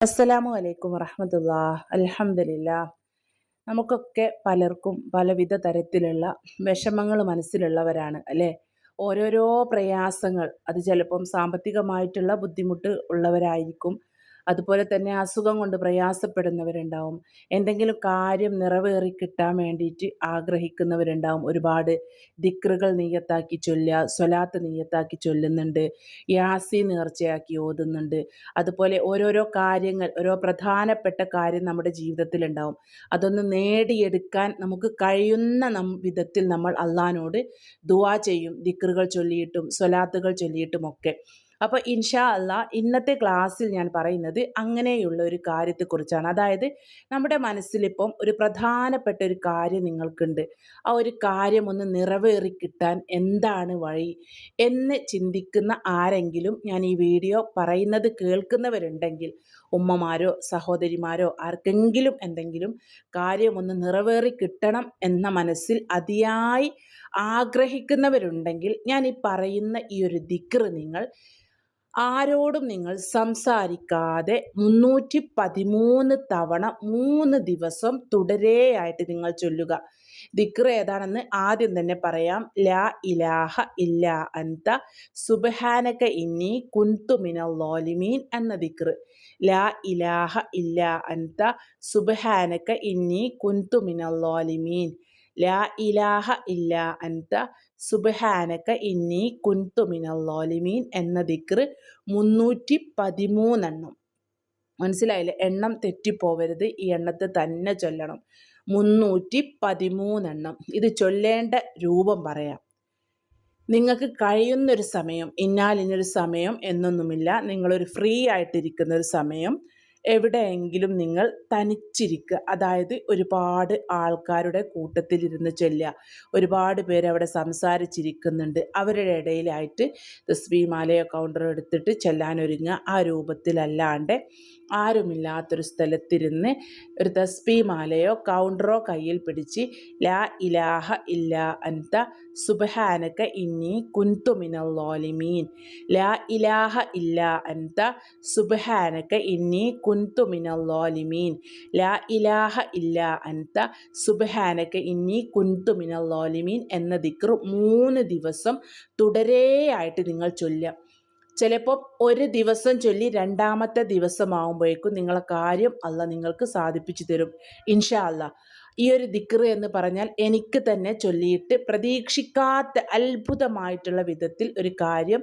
അസ്സലാമു അലൈക്കും വറഹമത്തുള്ള അലഹമില്ല നമുക്കൊക്കെ പലർക്കും പലവിധ തരത്തിലുള്ള വിഷമങ്ങൾ മനസ്സിലുള്ളവരാണ് അല്ലേ? ഓരോരോ പ്രയാസങ്ങൾ അത് ചിലപ്പം സാമ്പത്തികമായിട്ടുള്ള ബുദ്ധിമുട്ട് ഉള്ളവരായിരിക്കും അതുപോലെ തന്നെ അസുഖം കൊണ്ട് പ്രയാസപ്പെടുന്നവരുണ്ടാവും. എന്തെങ്കിലും കാര്യം നിറവേറി കിട്ടാൻ വേണ്ടിയിട്ട് ആഗ്രഹിക്കുന്നവരുണ്ടാവും. ഒരുപാട് ദിക്റുകൾ നീയത്താക്കി ചൊല്ലുക സ്വലാത്ത് നീയത്താക്കി ചൊല്ലുന്നുണ്ട് യാസി നേർച്ചയാക്കി ഓതുന്നുണ്ട്. അതുപോലെ ഓരോരോ കാര്യങ്ങൾ ഓരോ പ്രധാനപ്പെട്ട കാര്യം നമ്മുടെ ജീവിതത്തിലുണ്ടാവും. അതൊന്ന് നേടിയെടുക്കാൻ നമുക്ക് കഴിയുന്ന വിധത്തിൽ നമ്മൾ അള്ളഹാനോട് ദുവാ ചെയ്യും ദിക്റുകൾ ചൊല്ലിയിട്ടും സ്വലാത്തുകൾ ചൊല്ലിയിട്ടും ഒക്കെ അപ്പോൾ ഇൻഷാ അല്ല ഇന്നത്തെ ക്ലാസ്സിൽ ഞാൻ പറയുന്നത് അങ്ങനെയുള്ള ഒരു കാര്യത്തെക്കുറിച്ചാണ്. അതായത് നമ്മുടെ മനസ്സിലിപ്പം ഒരു പ്രധാനപ്പെട്ട ഒരു കാര്യം നിങ്ങൾക്കുണ്ട്. ആ ഒരു കാര്യം ഒന്ന് നിറവേറി കിട്ടാൻ എന്താണ് വഴി എന്ന് ചിന്തിക്കുന്ന ആരെങ്കിലും ഞാൻ ഈ വീഡിയോ പറയുന്നത് കേൾക്കുന്നവരുണ്ടെങ്കിൽ ഉമ്മമാരോ സഹോദരിമാരോ ആർക്കെങ്കിലും എന്തെങ്കിലും കാര്യമൊന്ന് നിറവേറി കിട്ടണം എന്ന മനസ്സിൽ അതിയായി ആഗ്രഹിക്കുന്നവരുണ്ടെങ്കിൽ ഞാൻ ഈ പറയുന്ന ഈ ഒരു ദിക്ർ നിങ്ങൾ ആരോടും നിങ്ങൾ സംസാരിക്കാതെ മുന്നൂറ്റി പതിമൂന്ന് തവണ മൂന്ന് ദിവസം തുടരെയായിട്ട് നിങ്ങൾ ചൊല്ലുക. ദിക്ർ ഏതാണെന്ന് ആദ്യം തന്നെ പറയാം. ലാ ഇലാഹ ഇല്ല അന്ത സുബഹാനക ഇന്നി കുന്തു ലോലിമീൻ എന്ന ദിക്ർ. ലാ ഇലാഹ ഇല്ല അന്ത സുബഹാനക ഇന്നി കുന്തു ലോലിമീൻ ലാ ഇലാഹ ഇല്ല അൻത സുബഹാനക്ക ഇന്നി കുന്തു ലോലിമീൻ എന്ന ദിക്ർ മുന്നൂറ്റി പതിമൂന്നെണ്ണം മനസ്സിലായില്ലേ? എണ്ണം തെറ്റിപ്പോവരുത്. ഈ എണ്ണത്തെ തന്നെ ചൊല്ലണം. മുന്നൂറ്റി പതിമൂന്നെണ്ണം ഇത് ചൊല്ലേണ്ട രൂപം പറയാം. നിങ്ങൾക്ക് കഴിയുന്നൊരു സമയം ഇന്നാലിനൊരു സമയം എന്നൊന്നുമില്ല. നിങ്ങളൊരു ഫ്രീ ആയിട്ടിരിക്കുന്ന ഒരു സമയം. എവിടെയെങ്കിലും നിങ്ങൾ തനിച്ചിരിക്കുക അതായത് ഒരുപാട് ആൾക്കാരുടെ കൂട്ടത്തിൽ കൂട്ടത്തിലിരുന്ന് ചൊല്ലുക. ഒരുപാട് പേര് അവിടെ സംസാരിച്ചിരിക്കുന്നുണ്ട്. അവരുടെ ഇടയിലായിട്ട് തസ്ബീമാലയോ കൗണ്ടർ എടുത്തിട്ട് ചെല്ലാനൊരുങ്ങുക. ആ രൂപത്തിലല്ലാണ്ട് ആരുമില്ലാത്തൊരു സ്ഥലത്തിരുന്ന് ഒരു തസ്ബി മാലയോ കൗണ്ടറോ കയ്യിൽ പിടിച്ച് ലാ ഇലാഹ ഇല്ല അൻത സുബഹാനക ഇന്നി കുന്തു ലോലിമീൻ ലാ ഇലാഹ ഇല്ല അൻത സുബഹാനക ഇന്നി കുന്തു ലോലിമീൻ ലാ ഇലാഹ ഇല്ല അൻത സുബഹാനക ഇന്നി കുന്തു ലോലിമീൻ എന്ന ദിക്ർ മൂന്ന് ദിവസം തുടരെയായിട്ട് നിങ്ങൾ ചൊല്ലുക. ചിലപ്പോൾ ഒരു ദിവസം ചൊല്ലി രണ്ടാമത്തെ ദിവസമാകുമ്പോഴേക്കും നിങ്ങളെ കാര്യം അല്ല നിങ്ങൾക്ക് സാധിപ്പിച്ചു തരും. ഇൻഷാ അല്ല ഈ ഒരു ദിക്ർ എന്ന് പറഞ്ഞാൽ എനിക്ക് തന്നെ ചൊല്ലിയിട്ട് പ്രതീക്ഷിക്കാത്ത അത്ഭുതമായിട്ടുള്ള വിധത്തിൽ ഒരു കാര്യം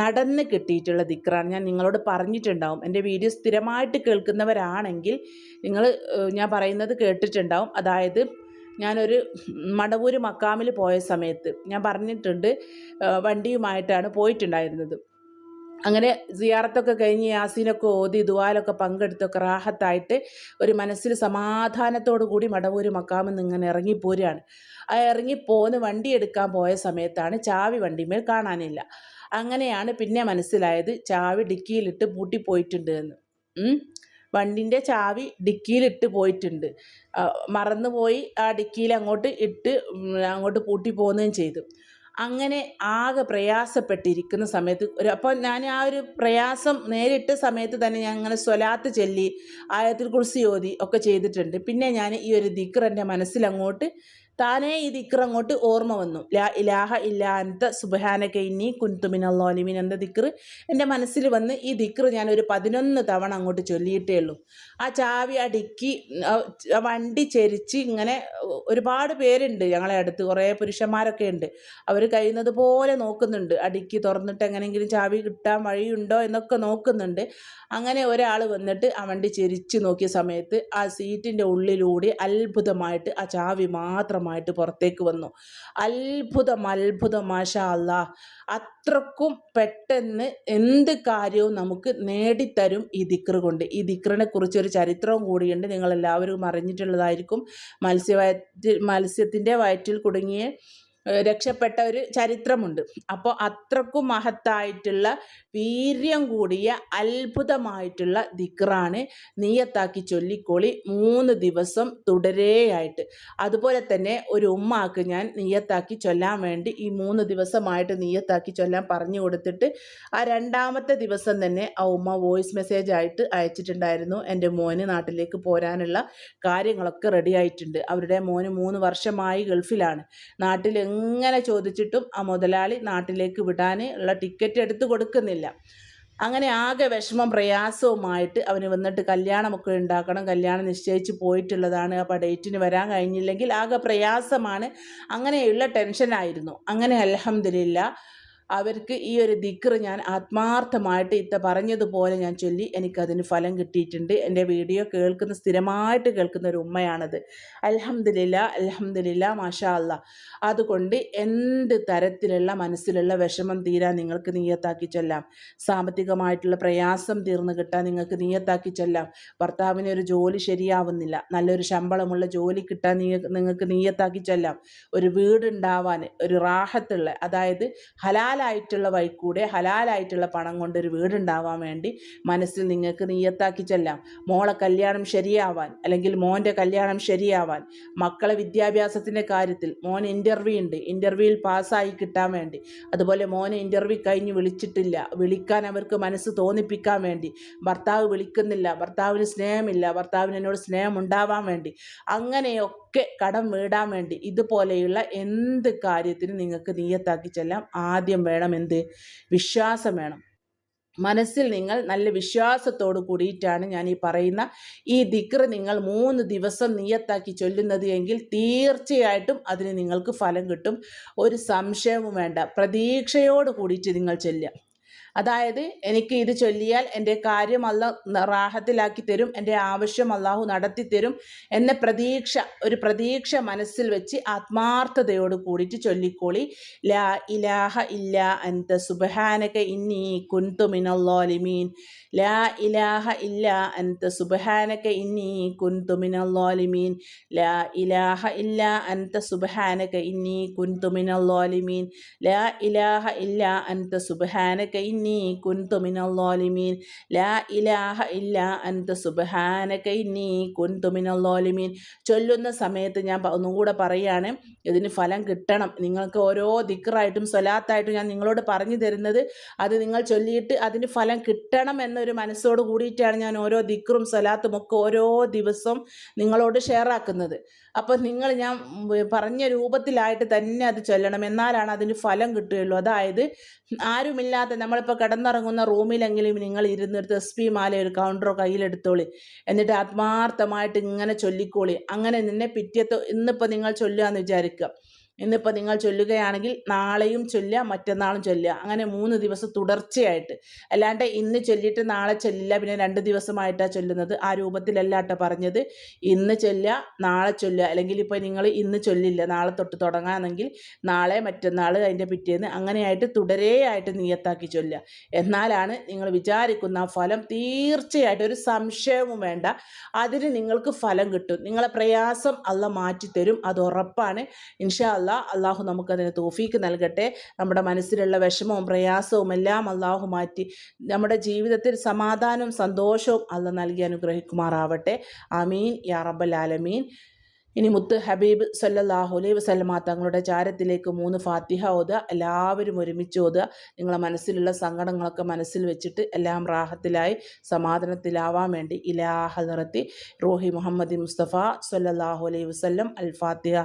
നടന്ന് കിട്ടിയിട്ടുള്ള ദിക്റാണ്. ഞാൻ നിങ്ങളോട് പറഞ്ഞിട്ടുണ്ടാവും. എന്റെ വീഡിയോ സ്ഥിരമായിട്ട് കേൾക്കുന്നവരാണെങ്കിൽ നിങ്ങൾ ഞാൻ പറയുന്നത് കേട്ടിട്ടുണ്ടാവും. അതായത് ഞാനൊരു മടവൂര് മക്കാമിൽ പോയ സമയത്ത് ഞാൻ പറഞ്ഞിട്ടുണ്ട് വണ്ടിയുമായിട്ടാണ് പോയിട്ടുണ്ടായിരുന്നത്. അങ്ങനെ സിയാറത്തൊക്കെ കഴിഞ്ഞ് യാസീനൊക്കെ ഓതി ദുവാലൊക്കെ പങ്കെടുത്തൊക്കെ റാഹത്തായിട്ട് ഒരു മനസ്സിൽ സമാധാനത്തോടു കൂടി മടവൂര് മക്കാമെന്ന് ഇങ്ങനെ ഇറങ്ങിപ്പോരുകയാണ് ആ ഇറങ്ങിപ്പോന്ന് വണ്ടി എടുക്കാൻ പോയ സമയത്താണ് ചാവി വണ്ടിമേൽ കാണാനില്ല. അങ്ങനെയാണ് പിന്നെ മനസ്സിലായത് ചാവി ഡിക്കിയിലിട്ട് പൂട്ടിപ്പോയിട്ടുണ്ട് എന്ന്. വണ്ടിന്റെ ചാവി ഡിക്കിയിലിട്ട് പോയിട്ടുണ്ട്. മറന്നുപോയി ആ ഡിക്കിയിൽ അങ്ങോട്ട് ഇട്ട് അങ്ങോട്ട് പൂട്ടി പോകുന്നതും ചെയ്തു. അങ്ങനെ ആകെ പ്രയാസപ്പെട്ടിരിക്കുന്ന സമയത്ത് ഒരു അപ്പോൾ ഞാൻ ആ ഒരു പ്രയാസം നേരിട്ട സമയത്ത് തന്നെ ഞാൻ അങ്ങനെ സ്വലാത്ത് ചൊല്ലി ആയത്തിൽ കുറിച്ച് ഓതി ഒക്കെ ചെയ്തിട്ടുണ്ട്. പിന്നെ ഞാൻ ഈ ഒരു ദിക്കർ എന്റെ മനസ്സിലങ്ങോട്ട് താനേ ഈ ദിക്ർ അങ്ങോട്ട് ഓർമ്മ വന്നു. ലാ ഇലാഹ ഇല്ലാന്ത സുബഹാനക ഇന്നി കുൻതുമിൻ അള്ളാലിമീൻ എന്ന ദിക്ർ എന്റെ മനസ്സിൽ വന്ന് ഈ ദിക്ർ ഞാൻ ഒരു പതിനൊന്ന് തവണ അങ്ങോട്ട് ചൊല്ലിയിട്ടേ ഉള്ളൂ. ആ ചാവി ആ ഡിക്കി വണ്ടി ചെരിച്ച് ഇങ്ങനെ ഒരുപാട് പേരുണ്ട് ഞങ്ങളെ അടുത്ത്. കുറേ പുരുഷന്മാരൊക്കെ ഉണ്ട്. അവർ കഴിയുന്നത് പോലെ നോക്കുന്നുണ്ട്. ആ ഡിക്കി തുറന്നിട്ട് എങ്ങനെയെങ്കിലും ചാവി കിട്ടാൻ വഴിയുണ്ടോ എന്നൊക്കെ നോക്കുന്നുണ്ട്. അങ്ങനെ ഒരാൾ വന്നിട്ട് ആ വണ്ടി ചെരിച്ച് നോക്കിയ സമയത്ത് ആ സീറ്റിന്റെ ഉള്ളിലൂടെ അത്ഭുതമായിട്ട് ആ ചാവി മാത്രം മാത്രമായിട്ട് പുറത്തേക്ക് വന്നു. അത്ഭുതം അത്ഭുതം മാഷാ അല്ലാ അത്രക്കും പെട്ടെന്ന് എന്ത് കാര്യവും നമുക്ക് നേടിത്തരും ഈ ദിക്റ് കൊണ്ട്. ഈ ദിക്റിനെ കുറിച്ചൊരു ചരിത്രവും കൂടിയുണ്ട്. നിങ്ങൾ എല്ലാവരും അറിഞ്ഞിട്ടുള്ളതായിരിക്കും. മത്സ്യ മത്സ്യത്തിന്റെ വയറ്റിൽ കുടുങ്ങിയ രക്ഷപ്പെട്ട ഒരു ചരിത്രമുണ്ട്. അപ്പോൾ അത്രക്കും മഹത്തായിട്ടുള്ള വീര്യം കൂടിയ അത്ഭുതമായിട്ടുള്ള ദിക്റാണ് നീയത്താക്കി ചൊല്ലിക്കോളി മൂന്ന് ദിവസം തുടരെയായിട്ട്. അതുപോലെ തന്നെ ഒരു ഉമ്മാക്ക് ഞാൻ നീയത്താക്കി ചൊല്ലാൻ വേണ്ടി ഈ മൂന്ന് ദിവസമായിട്ട് നീയത്താക്കി ചൊല്ലാൻ പറഞ്ഞു കൊടുത്തിട്ട് ആ രണ്ടാമത്തെ ദിവസം തന്നെ ആ ഉമ്മ വോയിസ് മെസ്സേജ് ആയിട്ട് അയച്ചിട്ടുണ്ടായിരുന്നു. എന്റെ മോന് നാട്ടിലേക്ക് പോരാനുള്ള കാര്യങ്ങളൊക്കെ റെഡി ആയിട്ടുണ്ട് അവരുടെ മോന് മൂന്ന് വർഷമായി ഗൾഫിലാണ്. നാട്ടിൽ എങ്ങനെ ചോദിച്ചിട്ടും ആ മുതലാളി നാട്ടിലേക്ക് വിടാൻ ഉള്ള ടിക്കറ്റ് എടുത്ത് കൊടുക്കുന്നില്ല. അങ്ങനെ ആകെ വിഷമം പ്രയാസവുമായിട്ട് അവന് വന്നിട്ട് കല്യാണമൊക്കെ ഉണ്ടാക്കണം കല്യാണം നിശ്ചയിച്ച് പോയിട്ടുള്ളതാണ് അപ്പോൾ ഡേറ്റിന് വരാൻ കഴിഞ്ഞില്ലെങ്കിൽ ആകെ പ്രയാസമാണ്. അങ്ങനെയുള്ള ടെൻഷനായിരുന്നു. അങ്ങനെ അലഹമില്ല അവർക്ക് ഈ ഒരു ദിക്റ് ഞാൻ ആത്മാർത്ഥമായിട്ട് ഇത്ത പറഞ്ഞതുപോലെ ഞാൻ ചൊല്ലി എനിക്കതിന് ഫലം കിട്ടിയിട്ടുണ്ട്. എന്റെ വീഡിയോ കേൾക്കുന്ന സ്ഥിരമായിട്ട് കേൾക്കുന്ന ഒരു ഉമ്മയാണത്. അലഹമില്ല അലഹമില്ല മാഷാ അല്ല അതുകൊണ്ട് എന്ത് തരത്തിലുള്ള മനസ്സിലുള്ള വിഷമം തീരാൻ നിങ്ങൾക്ക് നീയത്താക്കി ചൊല്ലാം. സാമ്പത്തികമായിട്ടുള്ള പ്രയാസം തീർന്നു കിട്ടാൻ നിങ്ങൾക്ക് നീയത്താക്കി ചൊല്ലാം. ഭർത്താവിന് ഒരു ജോലി ശരിയാവുന്നില്ല. നല്ലൊരു ശമ്പളമുള്ള ജോലി കിട്ടാൻ നിങ്ങൾക്ക് നീയത്താക്കി ചൊല്ലാം. ഒരു വീടുണ്ടാവാൻ ഒരു റാഹത്തുള്ള അതായത് ഹലാൽ ഹലാലായിട്ടുള്ള വഴിക്കൂടെ ഹലാലായിട്ടുള്ള പണം കൊണ്ടൊരു വീടുണ്ടാവാൻ വേണ്ടി മനസ്സിൽ നിങ്ങൾക്ക് നീയത്താക്കി ചെല്ലാം. മോളെ കല്യാണം ശരിയാവാൻ അല്ലെങ്കിൽ മോന്റെ കല്യാണം ശരിയാവാൻ മക്കളെ വിദ്യാഭ്യാസത്തിന്റെ കാര്യത്തിൽ മോൻ ഇന്റർവ്യൂ ഉണ്ട്. ഇന്റർവ്യൂവിൽ പാസ്സായി കിട്ടാൻ വേണ്ടി. അതുപോലെ മോനെ ഇന്റർവ്യൂ കഴിഞ്ഞ് വിളിച്ചിട്ടില്ല. വിളിക്കാൻ അവർക്ക് മനസ്സ് തോന്നിപ്പിക്കാൻ വേണ്ടി. ഭർത്താവ് വിളിക്കുന്നില്ല. ഭർത്താവിന് സ്നേഹമില്ല. ഭർത്താവിന് എന്നോട് സ്നേഹം ഉണ്ടാവാൻ വേണ്ടി. അങ്ങനെയൊക്കെ ഒക്കെ കടം വീടാൻ വേണ്ടി ഇതുപോലെയുള്ള എന്ത് കാര്യത്തിനും നിങ്ങൾക്ക് നീയത്താക്കി ചെല്ലാം. ആദ്യം വേണം എന്ത്? വിശ്വാസം വേണം. മനസ്സിൽ നിങ്ങൾ നല്ല വിശ്വാസത്തോട് കൂടിയിട്ടാണ് ഞാൻ ഈ പറയുന്ന ഈ ദിക്ർ നിങ്ങൾ മൂന്ന് ദിവസം നീയത്താക്കി ചൊല്ലുന്നത് എങ്കിൽ തീർച്ചയായിട്ടും അതിന് നിങ്ങൾക്ക് ഫലം കിട്ടും. ഒരു സംശയവും വേണ്ട. പ്രതീക്ഷയോട് കൂടിയിട്ട് നിങ്ങൾ ചൊല്ലുക. അതായത് എനിക്ക് ഇത് ചൊല്ലിയാൽ എന്റെ കാര്യം അല്ല റാഹത്തിലാക്കി തരും എന്റെ ആവശ്യം അള്ളാഹു നടത്തി തരും എന്ന പ്രതീക്ഷ ഒരു പ്രതീക്ഷ മനസ്സിൽ വെച്ച് ആത്മാർത്ഥതയോട് കൂടിയിട്ട് ചൊല്ലിക്കോളി. ലാ ഇലാഹ ഇല്ല അൻത സുബഹാനക ഇന്നി കുന്തു മിനല്ലോലിമീൻ ലാ ഇലാഹ ഇല്ല അൻത സുബഹാനക ഇന്നി കുന്തു മിനല്ലോലിമീൻ ലാ ഇലാഹ ഇല്ല അൻത സുബഹാനക ഇന്നി കുന്തു മിനല്ലോലിമീൻ ലാ ഇലാഹ ഇല്ല അൻത സുബഹാനക ഇന്നി ഇന്നി കുന്തു മിനല്ലോലിമീൻ ലാ ഇലാഹ ഇല്ല അന്ത സുബ്ഹാനക ഇന്നി കുന്തു മിനല്ലോലിമീൻ ചൊല്ലുന്ന സമയത്ത് ഞാൻ ഒന്നും കൂടെ പറയുകയാണ് ഇതിന് ഫലം കിട്ടണം. നിങ്ങൾക്ക് ഓരോ ദിക്റായിട്ടും സ്വലാത്തായിട്ടും ഞാൻ നിങ്ങളോട് പറഞ്ഞു തരുന്നത് അത് നിങ്ങൾ ചൊല്ലിയിട്ട് അതിന് ഫലം കിട്ടണം എന്നൊരു മനസ്സോട് കൂടിയിട്ടാണ് ഞാൻ ഓരോ ദിക്റും സ്വലാത്തും ഒക്കെ ഓരോ ദിവസവും നിങ്ങളോട് ഷെയർ ആക്കുന്നത്. അപ്പോൾ നിങ്ങൾ ഞാൻ പറഞ്ഞ രൂപത്തിലായിട്ട് തന്നെ അത് ചൊല്ലണം. എന്നാലാണ് അതിന് ഫലം കിട്ടുകയുള്ളൂ. അതായത് ആരുമില്ലാത്ത നമ്മളിപ്പോൾ കിടന്നിറങ്ങുന്ന റൂമിലെങ്കിലും നിങ്ങൾ ഇരുന്നിട്ട് എസ് പി മാല ഒരു കൗണ്ടറോ കയ്യിലെടുത്തോളി എന്നിട്ട് ആത്മാർത്ഥമായിട്ട് ഇങ്ങനെ ചൊല്ലിക്കോളി. അങ്ങനെ നിന്നെ പിറ്റേത്തോ ഇന്നിപ്പോൾ നിങ്ങൾ ചൊല്ലുക എന്ന് വിചാരിക്കുക. ഇന്നിപ്പോൾ നിങ്ങൾ ചൊല്ലുകയാണെങ്കിൽ നാളെയും ചൊല്ലുക മറ്റന്നാളും ചൊല്ലുക. അങ്ങനെ മൂന്ന് ദിവസം തുടർച്ചയായിട്ട്. അല്ലാണ്ട് ഇന്ന് ചൊല്ലിയിട്ട് നാളെ ചൊല്ലില്ല പിന്നെ രണ്ട് ദിവസമായിട്ടാണ് ചൊല്ലുന്നത്. ആ രൂപത്തിലല്ല കേട്ടോ പറഞ്ഞത്. ഇന്ന് ചൊല്ലുക നാളെ ചൊല്ലുക. അല്ലെങ്കിൽ ഇപ്പോൾ നിങ്ങൾ ഇന്ന് ചൊല്ലില്ല നാളെ തൊട്ട് തുടങ്ങാമെങ്കിൽ നാളെ മറ്റന്നാൾ അതിന്റെ പിറ്റേന്ന് അങ്ങനെയായിട്ട് തുടരെയായിട്ട് നിയത്താക്കി ചൊല്ലുക. എന്നാലാണ് നിങ്ങൾ വിചാരിക്കുന്ന ഫലം തീർച്ചയായിട്ടും ഒരു സംശയവും വേണ്ട. അതിന് നിങ്ങൾക്ക് ഫലം കിട്ടും. നിങ്ങളെ പ്രയാസം അല്ല മാറ്റിത്തരും. അത് ഉറപ്പാണ്. ഇൻഷാ അള്ളാഹു നമുക്കതിന് തോഫീക്ക് നൽകട്ടെ. നമ്മുടെ മനസ്സിലുള്ള വിഷമവും പ്രയാസവും എല്ലാം അള്ളാഹു മാറ്റി നമ്മുടെ ജീവിതത്തിൽ സമാധാനവും സന്തോഷവും അല്ല നൽകി അനുഗ്രഹിക്കുമാറാവട്ടെ. ആമീൻ. യാ റബ്ബൽ ആലമീൻ. ഇനി മുത്ത് ഹബീബ് സല്ലാഹു അലൈ വസല്ലമ തങ്ങളുടെ ചാരത്തിലേക്ക് മൂന്ന് ഫാത്തിഹ ഓതുക. എല്ലാവരും ഒരുമിച്ച് ഓതുക. നിങ്ങളെ മനസ്സിലുള്ള സങ്കടങ്ങളൊക്കെ മനസ്സിൽ വെച്ചിട്ട് എല്ലാം റാഹത്തിലായി സമാധാനത്തിലാവാൻ വേണ്ടി ഇലാഹ നിറത്തി റോഹി മുഹമ്മദ് മുസ്തഫ സല്ലാഹു അലൈ വസല്ലം അൽ ഫാത്തിഹ.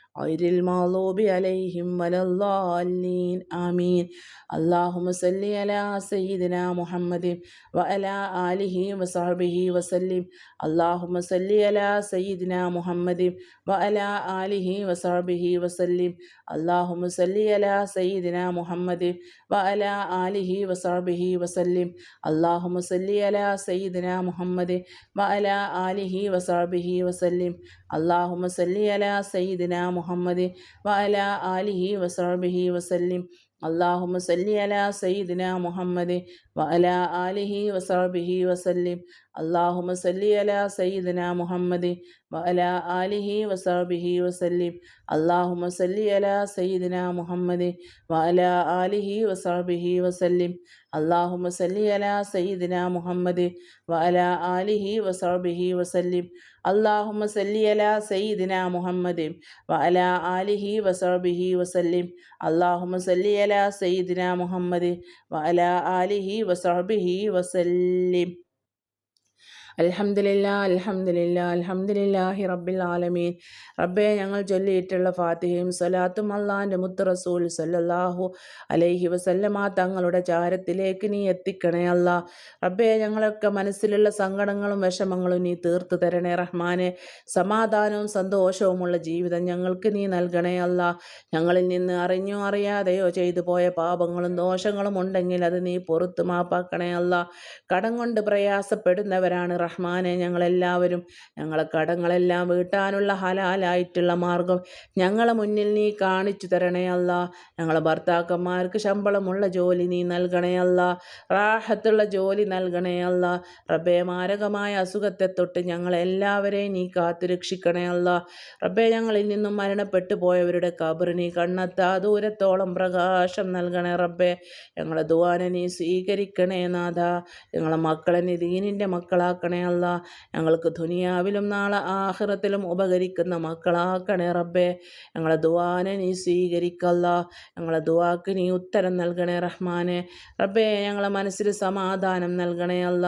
غير المغضوب عليهم ولا الضالين آمين اللهم صل على سيدنا محمد وعلى آله وصحبه وسلم اللهم صل على سيدنا محمد وعلى آله وصحبه وسلم اللهم صل على سيدنا محمد وعلى آله وصحبه وسلم اللهم صل على سيدنا محمد وعلى آله وصحبه وسلم അള്ളാഹുമ സല്ലി അല സയ്യിദിന മുഹമ്മദ് വ അല ആലിഹി വസാബിഹി വസല്ലിം. അള്ളാഹുമ സല്ലി അല സയ്യിദിന മുഹമ്മദ് വഅലാ ആലിഹി വസഹബിഹി വസല്ലിം. അള്ളാഹുമ സല്ലി അല സയ്യിദിന മുഹമ്മദ് വഅലാ ആലിഹി വസഹബിഹി വസല്ലിം. അള്ളാഹുമ സല്ലി അല സയ്യിദിന മുഹമ്മദ് വഅലാ ആലിഹി വസഹബിഹി വസല്ലിം. അള്ളാഹുമ സല്ലി അല സയ്യിദിന മുഹമ്മദ് വഅലാ ആലിഹി വസാബിഹി വസല്ലിം. അള്ളാഹുമ സല്ലി അല സയ്യിദിന മുഹമ്മദ് വ ആലിഹി വസാബിഹി വസല്ലിം. അള്ളാഹുമ സല്ലി അല അല സൈദിന മുഹമ്മദ് അല ആലിഹി വസാബിഹി വസല്ലിം. അൽഹംദുലില്ല അൽഹംദുലില്ല അൽഹംദുലില്ലാഹി റബ്ബിൽ ആലമീൻ. റബ്ബെ ഞങ്ങൾ ചൊല്ലിയിട്ടുള്ള ഫാത്തിഹയും സലാത്തും അള്ളാന്റെ മുത്തറസൂൽ സല്ലല്ലാഹു അലൈഹി വസല്ലമ തങ്ങളുടെ ചാരത്തിലേക്ക് നീ എത്തിക്കണേ അല്ല. റബ്ബെ ഞങ്ങളൊക്കെ മനസ്സിലുള്ള സങ്കടങ്ങളും വിഷമങ്ങളും നീ തീർത്തു തരണേ റഹ്മാനെ. സമാധാനവും സന്തോഷവുമുള്ള ജീവിതം ഞങ്ങൾക്ക് നീ നൽകണേ അല്ല. ഞങ്ങളിൽ നിന്ന് അറിഞ്ഞോ അറിയാതെയോ ചെയ്തു പോയ പാപങ്ങളും ദോഷങ്ങളും ഉണ്ടെങ്കിൽ അത് നീ പുറത്തു മാപ്പാക്കണേ അല്ല. കടം കൊണ്ട് പ്രയാസപ്പെടുന്നവരാണ് റഹ്മാനെ ഞങ്ങളെല്ലാവരും ഞങ്ങളെ കടങ്ങളെല്ലാം വീട്ടാനുള്ള ഹലാലായിട്ടുള്ള മാർഗം ഞങ്ങളെ മുന്നിൽ നീ കാണിച്ചു തരണേ ഞങ്ങളെ ഭർത്താക്കന്മാർക്ക് ശമ്പളമുള്ള ജോലി നീ നൽകണേ റാഹത്തുള്ള ജോലി നൽകണേ റബ്ബെ മാരകമായ അസുഖത്തെ തൊട്ട് ഞങ്ങളെല്ലാവരെയും നീ കാത്തു രക്ഷിക്കണേ അല്ല. റബ്ബെ ഞങ്ങളിൽ നിന്നും മരണപ്പെട്ടു പോയവരുടെ കബറ് നീ കണ്ണെത്താ. ദൂരത്തോളം പ്രകാശം നൽകണേ റബ്ബെ. ഞങ്ങളെ ദുവാനെ നീ സ്വീകരിക്കണേ നാഥ. ഞങ്ങളെ മക്കളെ നീ ദീനിന്റെ മക്കളാക്കണേ ആക്കണേ അല്ല ഞങ്ങൾക്ക് ദുനിയാവിലും നാളെ ആഹ്റത്തിലും ഉപകരിക്കുന്ന മക്കളാക്കണേ റബ്ബേ. ഞങ്ങളെ ദുവാനെ നീ സ്വീകരിക്കല്ല. ഞങ്ങളെ ദുവാക്ക് നീ ഉത്തരം നൽകണേ റഹ്മാനെ. റബ്ബേ ഞങ്ങളെ മനസ്സിൽ സമാധാനം നൽകണേ അല്ല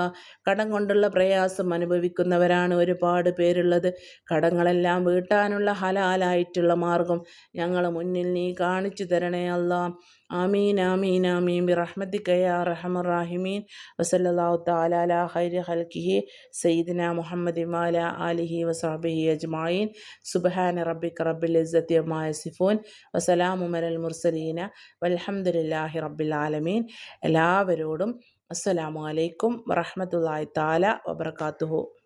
കടം കൊണ്ടുള്ള പ്രയാസം അനുഭവിക്കുന്നവരാണ് ഒരുപാട് പേരുള്ളത്. കടങ്ങളെല്ലാം വീട്ടാനുള്ള ഹലാലായിട്ടുള്ള മാർഗം ഞങ്ങൾ മുന്നിൽ നീ കാണിച്ചു തരണേ അല്ല ആമീൻ ആമീൻ ആമീൻ. ബിറഹ്മത്തിക യാ റഹമർ റാഹിമീൻ. വസല്ലല്ലാഹു തആല അലാ ഖൈരി ഖൽഖിഹി. സയ്യിദിന മുഹമ്മദ് ഇമാല അലിഹി വസഹബിഹി അജ്മായിൻ. സുബ്ഹാന റബ്ബിക റബ്ബിൽ ഇസ്സത്തി അമ്മാ യസിഫൂൻ. വസലാമു അലൽ മുർസലീന. വൽഹംദുലില്ലാഹി റബ്ബിൽ ആലമീൻ. എല്ലാവരോടും അസ്സലാമു അലൈക്കും വറഹ്മത്തുള്ളാഹി തആല വബറകാതുഹു.